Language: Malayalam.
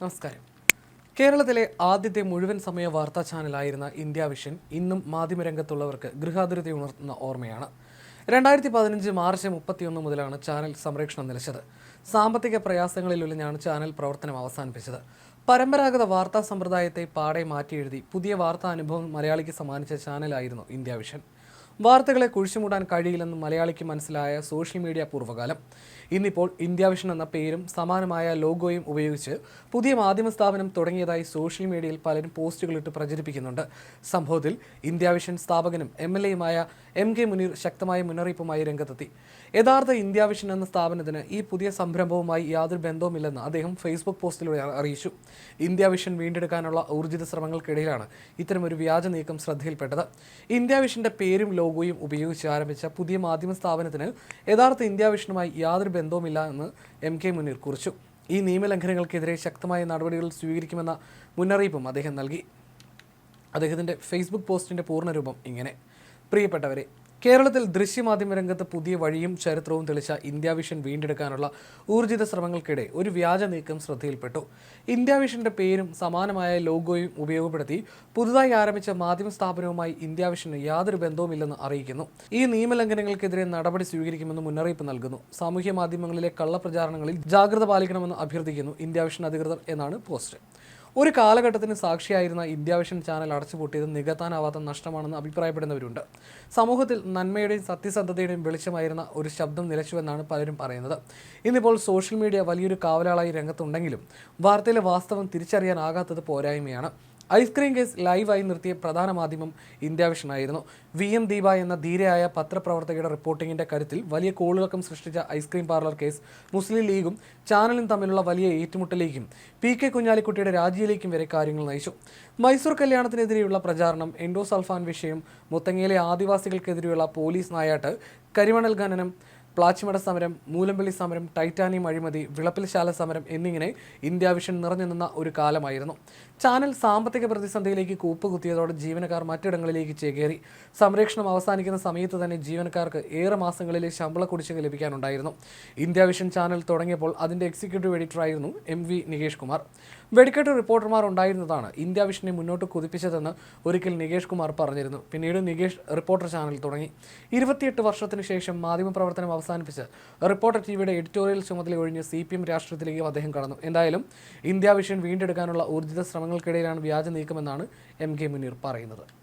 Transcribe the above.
നമസ്കാരം. കേരളത്തിലെ ആദ്യത്തെ മുഴുവൻ സമയ വാർത്താ ചാനലായിരുന്ന ഇന്ത്യ വിഷൻ ഇന്നും മാധ്യമരംഗത്തുള്ളവർക്ക് ഗൃഹാതുരത ഉണർത്തുന്ന ഓർമ്മയാണ്. രണ്ടായിരത്തി പതിനഞ്ച് മാർച്ച് മുപ്പത്തിയൊന്ന് മുതലാണ് ചാനൽ സംരക്ഷണം നിലച്ചത്. സാമ്പത്തിക പ്രയാസങ്ങളിൽ ഉലഞ്ഞാണ് ചാനൽ പ്രവർത്തനം അവസാനിപ്പിച്ചത്. പരമ്പരാഗത വാർത്താ സമ്പ്രദായത്തെ പാടെ മാറ്റിയെഴുതി പുതിയ വാർത്താ അനുഭവം മലയാളിക്ക് സമ്മാനിച്ച ചാനലായിരുന്നു ഇന്ത്യ വിഷൻ. വാർത്തകളെ കുഴിച്ചുമൂടാൻ കഴിയില്ലെന്ന് മലയാളിക്ക് മനസ്സിലായ സോഷ്യൽ മീഡിയ പൂർവകാലം. ഇന്നിപ്പോൾ ഇന്ത്യ വിഷൻ എന്ന പേരും സമാനമായ ലോഗോയും ഉപയോഗിച്ച് പുതിയ മാധ്യമ സ്ഥാപനം തുടങ്ങിയതായി സോഷ്യൽ മീഡിയയിൽ പലരും പോസ്റ്റുകളിട്ട് പ്രചരിപ്പിക്കുന്നുണ്ട്. സംഭവത്തിൽ ഇന്ത്യ വിഷൻ സ്ഥാപകനും എം എൽ എയുമായ എം കെ മുനീർ ശക്തമായ മുന്നറിയിപ്പുമായി രംഗത്തെത്തി. യഥാർത്ഥ ഇന്ത്യ വിഷൻ എന്ന സ്ഥാപനത്തിന് ഈ പുതിയ സംരംഭവുമായി യാതൊരു ബന്ധവുമില്ലെന്ന് അദ്ദേഹം ഫേസ്ബുക്ക് പോസ്റ്റിലൂടെ അറിയിച്ചു. ഇന്ത്യ വിഷൻ വീണ്ടെടുക്കാനുള്ള ഊർജിത ശ്രമങ്ങൾക്കിടയിലാണ് ഇത്തരമൊരു വ്യാജ നീക്കം ശ്രദ്ധയിൽപ്പെട്ടത്. ഇന്ത്യ വിഷന്റെ പേരും ലോഗോയും ഉപയോഗിച്ച് ആരംഭിച്ച പുതിയ മാധ്യമ സ്ഥാപനത്തിന് യഥാർത്ഥ ഇന്ത്യ വിഷനുമായി യാതൊരു ബന്ധവുമില്ല എന്ന് എം കെ മുനീർ കുറിച്ചു. ഈ നിയമലംഘനങ്ങൾക്കെതിരെ ശക്തമായ നടപടികൾ സ്വീകരിക്കുമെന്ന മുന്നറിയിപ്പും അദ്ദേഹം നൽകി. അദ്ദേഹത്തിന്റെ ഫേസ്ബുക്ക് പോസ്റ്റിന്റെ പൂർണരൂപം ഇങ്ങനെ. പ്രിയപ്പെട്ടവരെ കേരളത്തിൽ ദൃശ്യമാധ്യമ രംഗത്ത് പുതിയ വഴിയും ചരിത്രവും തെളിച്ച ഇന്ത്യ വിഷൻ വീണ്ടെടുക്കാനുള്ള ഊർജിത ശ്രമങ്ങൾക്കിടെ ഒരു വ്യാജ നീക്കം ശ്രദ്ധയിൽപ്പെട്ടു. ഇന്ത്യ വിഷന്റെ പേരും സമാനമായ ലോഗോയും ഉപയോഗപ്പെടുത്തി പുതുതായി ആരംഭിച്ച മാധ്യമ സ്ഥാപനവുമായി ഇന്ത്യ വിഷന് യാതൊരു ബന്ധവുമില്ലെന്ന് അറിയിക്കുന്നു. ഈ നിയമലംഘനങ്ങൾക്കെതിരെ നടപടി സ്വീകരിക്കുമെന്ന് മുന്നറിയിപ്പ് നൽകുന്നു. സാമൂഹ്യ മാധ്യമങ്ങളിലെ കള്ളപ്രചാരണങ്ങളിൽ ജാഗ്രത പാലിക്കണമെന്ന് അഭ്യർത്ഥിക്കുന്നു ഇന്ത്യ വിഷൻ അധികൃതർ എന്നാണ് പോസ്റ്റ്. ഒരു കാലഘട്ടത്തിന് സാക്ഷിയായിരുന്ന ഇന്ത്യ വിഷൻ ചാനൽ അടച്ചുപൂട്ടിയത് നികത്താനാവാത്ത നഷ്ടമാണെന്ന് അഭിപ്രായപ്പെടുന്നവരുണ്ട്. സമൂഹത്തിൽ നന്മയുടെയും സത്യസന്ധതയുടെയും വെളിച്ചമായിരുന്ന ഒരു ശബ്ദം നിലച്ചുവെന്നാണ് പലരും പറയുന്നത്. ഇന്നിപ്പോൾ സോഷ്യൽ മീഡിയ വലിയൊരു കാവലാളായി രംഗത്തുണ്ടെങ്കിലും വാർത്തയിലെ വാസ്തവം തിരിച്ചറിയാനാകാത്തത് പോരായ്മയാണ്. ഐസ്ക്രീം കേസ് ലൈവായി നിർത്തിയ പ്രധാന മാധ്യമം ഇന്ത്യ വിഷനായിരുന്നു വി എം ദീപ എന്ന ധീരയായ പത്രപ്രവർത്തകയുടെ റിപ്പോർട്ടിങ്ങിന്റെ കരുത്തിൽ വലിയ കോളിളക്കം സൃഷ്ടിച്ച ഐസ്ക്രീം പാർലർ കേസ് മുസ്ലിം ലീഗും ചാനലും തമ്മിലുള്ള വലിയ ഏറ്റുമുട്ടലേക്കും പി കെ കുഞ്ഞാലിക്കുട്ടിയുടെ രാജിയിലേക്കും വരെ കാര്യങ്ങൾ നയിച്ചു. മൈസൂർ കല്യാണത്തിനെതിരെയുള്ള പ്രചാരണം എൻഡോസൾഫാൻ വിഷയം മുത്തങ്ങയിലെ ആദിവാസികൾക്കെതിരെയുള്ള പോലീസ് നായാട്ട് കരിമണൽ ഖനനം പ്ലാച്ചിമട സമരം മൂലമ്പള്ളി സമരം ടൈറ്റാനിയം അഴിമതി വിളപ്പിൽശാല സമരം എന്നിങ്ങനെ ഇന്ത്യ വിഷൻ നിറഞ്ഞു നിന്ന ഒരു കാലമായിരുന്നു. ചാനൽ സാമ്പത്തിക പ്രതിസന്ധിയിലേക്ക് കൂപ്പുകുത്തിയതോടെ ജീവനക്കാർ മറ്റിടങ്ങളിലേക്ക് ചേക്കേറി. സംരക്ഷണം അവസാനിക്കുന്ന സമയത്ത് തന്നെ ജീവനക്കാർക്ക് ഏറെ മാസങ്ങളിലെ ശമ്പള കുടിശ്ശിക ലഭിക്കാനുണ്ടായിരുന്നു. ഇന്ത്യ വിഷൻ ചാനൽ തുടങ്ങിയപ്പോൾ അതിന്റെ എക്സിക്യൂട്ടീവ് എഡിറ്ററായിരുന്നു എം വി നികേഷ് കുമാർ. വെടിക്കെട്ട് റിപ്പോർട്ടർമാർ ഉണ്ടായിരുന്നതാണ് ഇന്ത്യ വിഷനെ മുന്നോട്ട് കുതിപ്പിച്ചതെന്ന് ഒരിക്കൽ നികേഷ് കുമാർ പറഞ്ഞിരുന്നു. പിന്നീട് നികേഷ് റിപ്പോർട്ടർ ചാനൽ തുടങ്ങി. ഇരുപത്തിയെട്ട് വർഷത്തിനു ശേഷം മാധ്യമപ്രവർത്തനം അവസാനിപ്പിച്ച്. റിപ്പോർട്ടർ ടിവിയുടെ എഡിറ്റോറിയൽ ചുമതല ഒഴിഞ്ഞ് സി പി എം രാഷ്ട്രീയത്തിലേക്കും അദ്ദേഹം കടന്നു. എന്തായാലും ഇന്ത്യ വിഷൻ വീണ്ടെടുക്കാനുള്ള ഊർജിത ശ്രമങ്ങൾക്കിടയിലാണ് വ്യാജ നീക്കമെന്നാണ് എം കെ മുനീർ പറയുന്നത്.